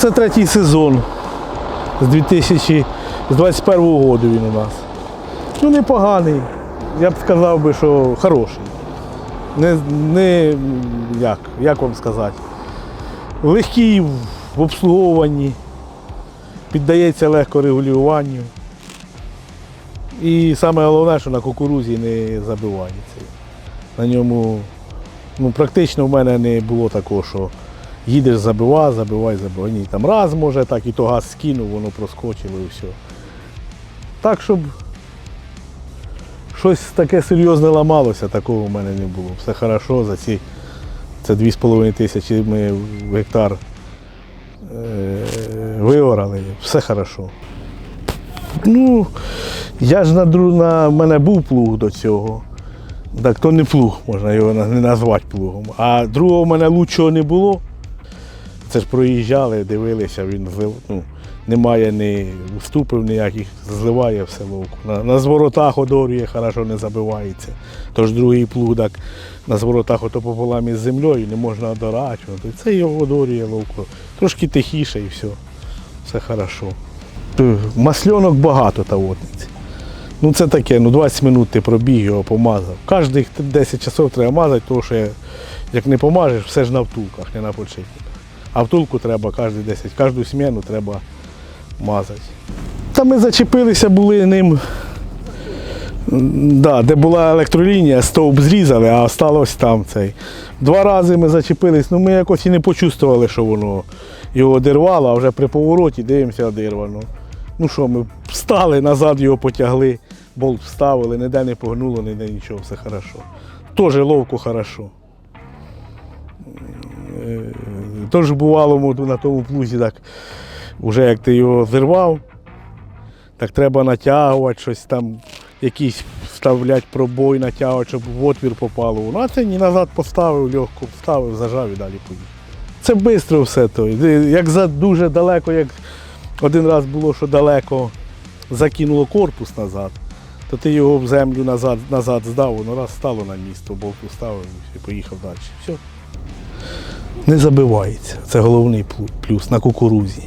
вже третій сезон з 2021 року він у нас. Ну, непоганий. Я б сказав би, що хороший. Не, не як, як вам сказати. Легкий в обслуговуванні, піддається легко регулюванню. І саме головне, що на кукурузі не забивається. На ньому ну, практично в мене не було такого, що їдеш, забивай, забивай, забивай. Ні, там раз може, так і то газ скинув, воно проскочило і все. Так, щоб щось таке серйозне ламалося, такого в мене не було. Все хорошо, за ці це 2,5 тисячі ми гектар е, виорали, все хорошо. Ну, я ж на, на мене був плуг до цього. Так то не плуг, можна його не назвати плугом. А другого в мене лучшого не було. Це ж проїжджали, дивилися, він злив, ну, немає ні уступів ніяких, зливає все ловку. На, на зворотах одорює, хорошо не забивається. Тож другий плуг так на зворотах ото пополам із землею не можна одорачувати. Це його одорює ловко. Трошки тихіше і все. Все хорошо. То Масльонок багато та водниці. Ну це таке, ну 20 минут ти пробіг його, помазав. Кожних 10 часов треба мазати, тому що як не помажеш, все ж на втулках, не на подшипниках. А втулку треба кожні 10, кожну зміну треба мазати. Та ми зачепилися були ним, да, де була електролінія, стовп зрізали, а осталось там цей. Два рази ми зачепились, ну ми якось і не почувствували, що воно його одірвало, а вже при повороті дивимося одірвано. Ну що, ми встали, назад його потягли, болт вставили, ніде не погнуло, ніде нічого, все хорошо. Теж ловко хорошо. Е, Тож бувало на тому плузі так, вже як ти його зірвав, так треба натягувати щось там, якийсь вставляти пробой, натягувати, щоб в отвір попало. Ну, а це ні назад поставив, легко вставив, зажав і далі поїхав. Це швидко все то. Як за дуже далеко, як один раз було, що далеко закинуло корпус назад, то ти його в землю назад, назад здав, воно раз стало на місто, болт ставив і поїхав далі. Все. Не забивається. Це головний плюс на кукурузі.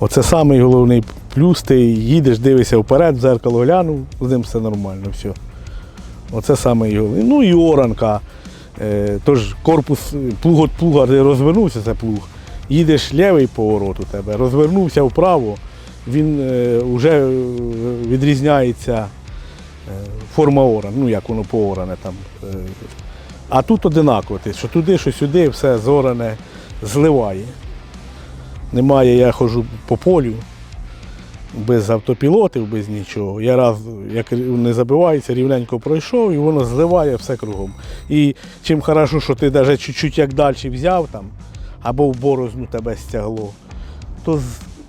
Оце самий головний плюс. Ти їдеш, дивишся вперед, в дзеркало глянув, з ним все нормально. Все. Оце самий головний. Ну і оранка. Е, тож корпус е, плуг від плуга ти розвернувся, це плуг. Їдеш лівий поворот у тебе, розвернувся вправо, він вже відрізняється е, форма оран, ну як воно пооране там. А тут одинаково, що туди, що сюди, все зоране зливає. Немає, я ходжу по полю, без автопілотів, без нічого. Я раз, як не забивається, рівненько пройшов і воно зливає все кругом. І чим хорошо, що ти навіть чуть-чуть як далі взяв там, або в борозну тебе стягло, то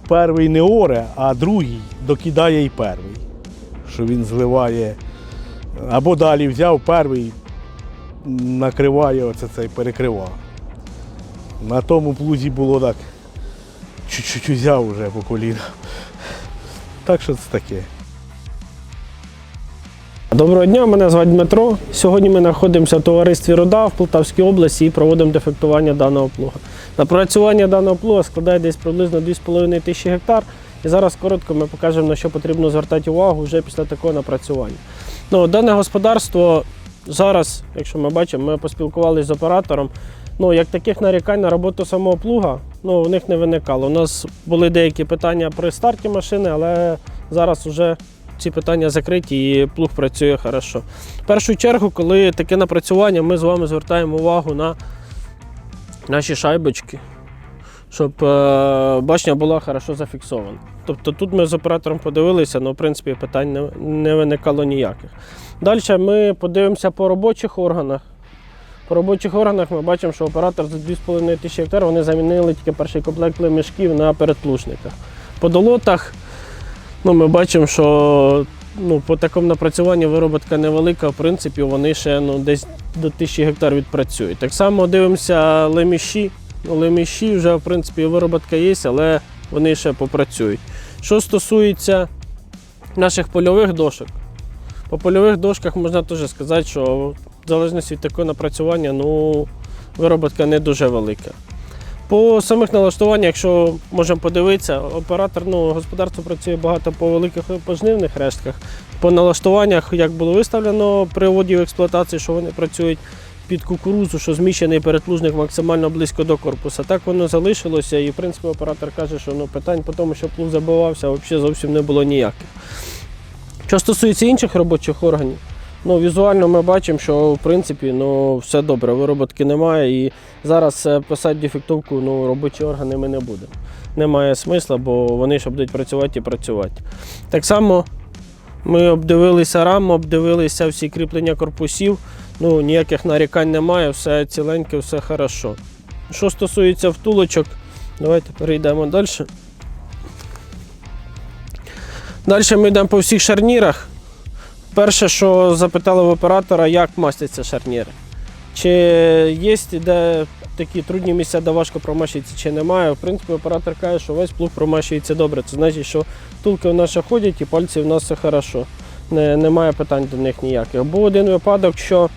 перший не оре, а другий докидає і перший. Що він зливає. Або далі взяв перший, накриває оце цей перекривав. На тому плузі було так. Чуть-чуть взяв вже по коліна. Так що це таке. Доброго дня, мене звати Дмитро. Сьогодні ми знаходимося в товаристві Рода в Полтавській області і проводимо дефектування даного плуга. Напрацювання даного плуга складає десь приблизно 2,5 тисячі гектар. І зараз коротко ми покажемо, на що потрібно звертати увагу вже після такого напрацювання. Ну, дане господарство зараз, якщо ми бачимо, ми поспілкувалися з оператором. Ну, як таких нарікань на роботу самого плуга, ну, у них не виникало. У нас були деякі питання при старті машини, але зараз вже ці питання закриті і плуг працює хорошо. В першу чергу, коли таке напрацювання, ми з вами звертаємо увагу на наші шайбочки, щоб е, башня була хорошо зафіксована. Тобто тут ми з оператором подивилися, але в принципі питань не, не виникало ніяких. Далі ми подивимося по робочих органах. По робочих органах ми бачимо, що оператор за 2,5 тисячі гектар вони замінили тільки перший комплект лемішків на передплушниках. По долотах Ну, ми бачимо, що ну, по такому напрацюванні вироботка невелика, в принципі, вони ще ну, десь до 1000 гектар відпрацюють. Так само дивимося леміші. Ну, леміші вже, в принципі, вироботка є, але вони ще попрацюють. Що стосується наших польових дошок, по польових дошках можна теж сказати, що в залежності від такого напрацювання ну, вироботка не дуже велика. По самих налаштуваннях, якщо можемо подивитися, оператор ну, господарство працює багато по великих пожнивних рештках. По налаштуваннях, як було виставлено при вводі в експлуатацію, що вони працюють під кукурузу, що зміщений передплужник максимально близько до корпуса. Так воно залишилося, і в принципі оператор каже, що ну, питань по тому, що плуг забивався, взагалі зовсім не було ніяких. Що стосується інших робочих органів, ну, візуально ми бачимо, що в принципі ну, все добре, вироботки немає. І зараз е, писати дефектовку ну, робочі органи ми не будемо. Немає смисла, бо вони ж будуть працювати і працювати. Так само ми обдивилися раму, обдивилися всі кріплення корпусів. Ну, ніяких нарікань немає, все ціленьке, все хорошо. Що стосується втулочок, давайте перейдемо далі. Далі ми йдемо по всіх шарнірах. Перше, що запитали в оператора, як мастяться шарніри. Чи є де такі трудні місця, де важко промащується, чи немає. В принципі, оператор каже, що весь плуг промащується добре. Це значить, що втулки в нас ще ходять і пальці в нас все хорошо. Не, немає питань до них ніяких. Був один випадок, що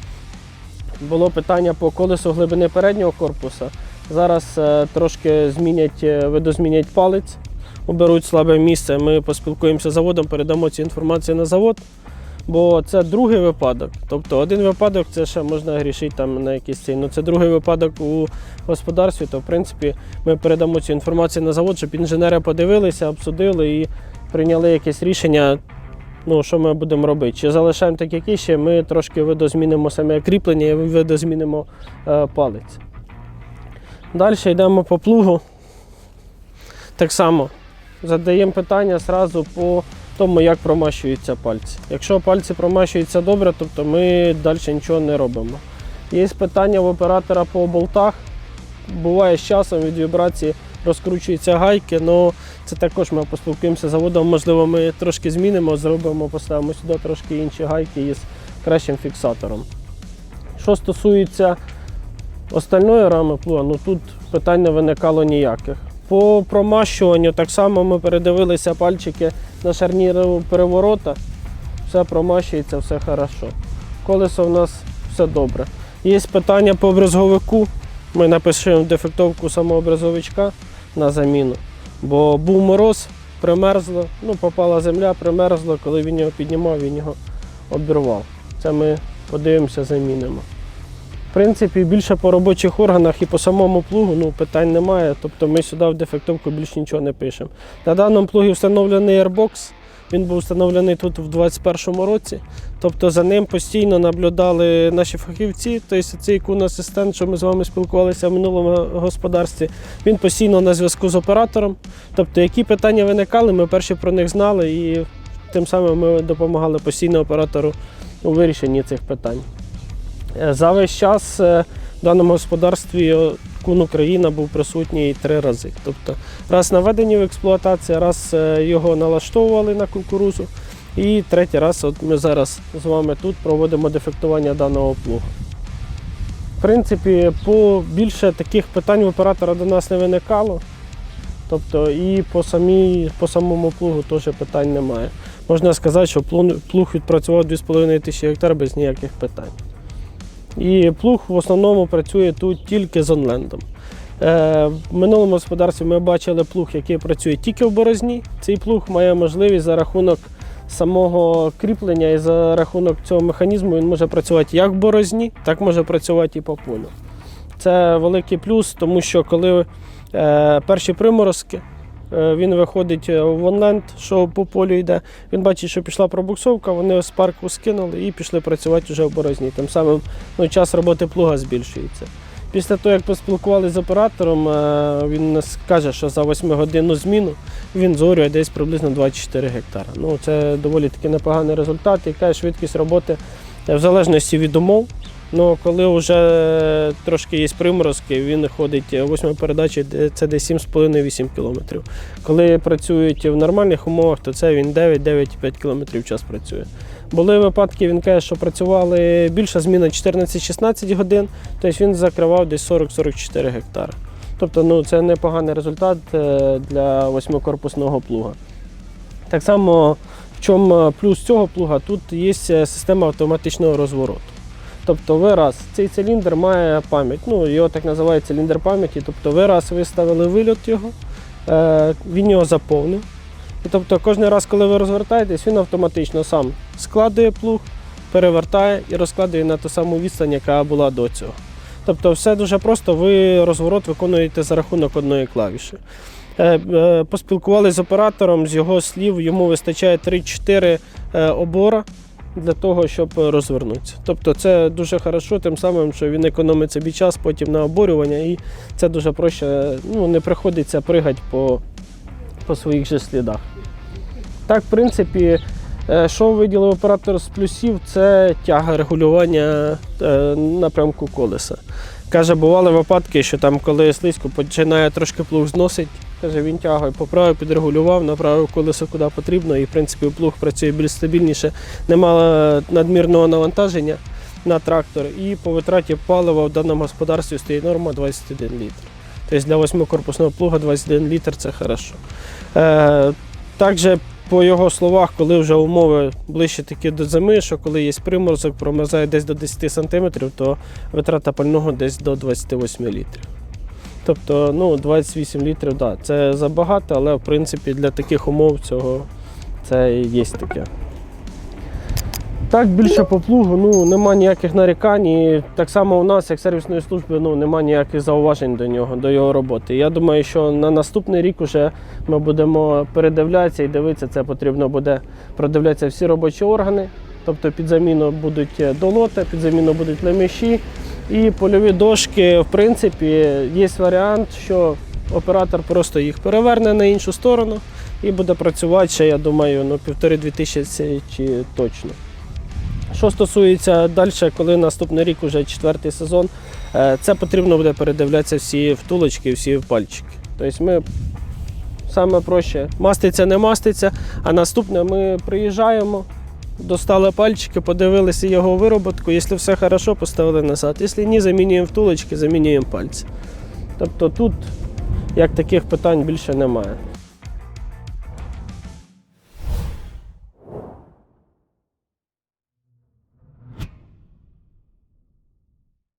було питання по колесу глибини переднього корпуса. Зараз е, трошки змінять, е, видозмінять палець, оберуть слабе місце. Ми поспілкуємося з заводом, передамо цю інформацію на завод. Бо це другий випадок. Тобто один випадок це ще можна грішити там на цей. Ну це другий випадок у господарстві, то в принципі ми передамо цю інформацію на завод, щоб інженери подивилися, обсудили і прийняли якесь рішення. Ну, що ми будемо робити? Чи залишаємо так, як і ще, ми трошки видозмінимо саме кріплення і видозмінимо е, палець. Далі йдемо по плугу. Так само задаємо питання зразу по тому, як промащуються пальці. Якщо пальці промащуються добре, тобто ми далі нічого не робимо. Є питання в оператора по болтах. Буває з часом від вібрації розкручуються гайки, але це також ми поспілкуємося з заводом. Можливо, ми трошки змінимо, зробимо, поставимо сюди трошки інші гайки із кращим фіксатором. Що стосується остальної рами плуга, ну тут питань не виникало ніяких. По промащуванню так само ми передивилися пальчики на шарніру переворота. Все промащується, все хорошо. Колесо в нас все добре. Є питання по обрізговику. Ми напишемо дефектовку самого обрізовичка на заміну. Бо був мороз, примерзло, ну, попала земля, примерзло, коли він його піднімав, він його обірвав. Це ми подивимося, замінимо. В принципі, більше по робочих органах і по самому плугу ну, питань немає. Тобто ми сюди в дефектовку більше нічого не пишемо. На даному плугі встановлений Airbox. Він був встановлений тут в 2021 році. Тобто за ним постійно наблюдали наші фахівці. Тобто цей кун асистент, що ми з вами спілкувалися в минулому господарстві, він постійно на зв'язку з оператором. Тобто, які питання виникали, ми перші про них знали і тим самим ми допомагали постійно оператору у вирішенні цих питань. Е, За весь час е, в даному господарстві кун Україна був присутній три рази. Тобто раз наведені в експлуатацію, раз е, його налаштовували на кукурузу, і третій раз от ми зараз з вами тут проводимо дефектування даного плуга. В принципі, по більше таких питань в оператора до нас не виникало. Тобто і по, самій, по самому плугу теж питань немає. Можна сказати, що плуг відпрацював 2,5 тисячі гектар без ніяких питань. І плуг в основному працює тут тільки з онлендом. Е, в минулому господарстві ми бачили плуг, який працює тільки в борозні. Цей плуг має можливість за рахунок самого кріплення і за рахунок цього механізму він може працювати як в борозні, так може працювати і по полю. Це великий плюс, тому що коли е, перші приморозки, він виходить в онленд, що по полю йде. Він бачить, що пішла пробуксовка, вони з парку скинули і пішли працювати вже в борозні. Тим самим ну, час роботи плуга збільшується. Після того, як поспілкувалися з оператором, е, він каже, що за 8-годинну зміну він зорює десь приблизно 24 гектара. Ну, це доволі таки непоганий результат, яка швидкість роботи е, в залежності від умов. Ну, коли вже трошки є приморозки, він ходить восьма передача, де- це десь 7,5-8 км. Коли працюють в нормальних умовах, то це він 9-9,5 км в час працює. Були випадки, він каже, що працювали більша зміна 14-16 годин, тобто він закривав десь 40-44 гектари. Тобто ну, це непоганий результат е, для восьмикорпусного плуга. Так само, в чому плюс цього плуга, тут є система автоматичного розвороту. Тобто ви раз, цей циліндр має пам'ять, ну його так називають циліндр пам'яті. Тобто ви раз виставили вильот його, е, він його заповнив. І тобто кожен раз, коли ви розвертаєтесь, він автоматично сам складує плуг, перевертає і розкладує на ту саму відстань, яка була до цього. Тобто все дуже просто, ви розворот виконуєте за рахунок одної клавіші. Е, е, Поспілкувалися з оператором, з його слів, йому вистачає 3-4 е, обора для того, щоб розвернутися. Тобто це дуже хорошо, тим самим, що він економить собі час потім на оборювання, і це дуже проще, ну, не приходиться пригати по, по своїх же слідах. Так, в принципі, е, що виділив оператор з плюсів, це тяга регулювання е, напрямку колеса. Каже, бували випадки, що там, коли слизько починає трошки плуг зносить, каже, він тягає, поправив, підрегулював, направив колесо куди потрібно, і в принципі плуг працює більш стабільніше, немає надмірного навантаження на трактор. І по витраті палива в даному господарстві стоїть норма 21 літр. Тобто для восьмикорпусного плуга 21 літр це хорошо. Е, також по його словах, коли вже умови ближче такі до зими, що коли є приморозок, промерзає десь до 10 см, то витрата пального десь до 28 літрів. Тобто ну, 28 літрів, да, це забагато, але в принципі для таких умов цього це є таке. Так, більше по плугу, ну нема ніяких нарікань. І так само у нас, як сервісної служби, ну нема ніяких зауважень до нього, до його роботи. Я думаю, що на наступний рік уже ми будемо передивлятися і дивитися, це потрібно буде продивлятися всі робочі органи. Тобто під заміну будуть е, долоти, під заміну будуть лемеші і польові дошки. В принципі, є варіант, що оператор просто їх переверне на іншу сторону і буде працювати ще, я думаю, ну, півтори-дві тисячі точно. Що стосується далі, коли наступний рік, уже четвертий сезон, е, це потрібно буде передивлятися всі втулочки, всі пальчики. Тобто ми саме проще маститься, не маститься, а наступне ми приїжджаємо, достали пальчики, подивилися його вироботку. Якщо все добре, поставили назад. Якщо ні, замінюємо втулочки, замінюємо пальці. Тобто тут як таких питань більше немає.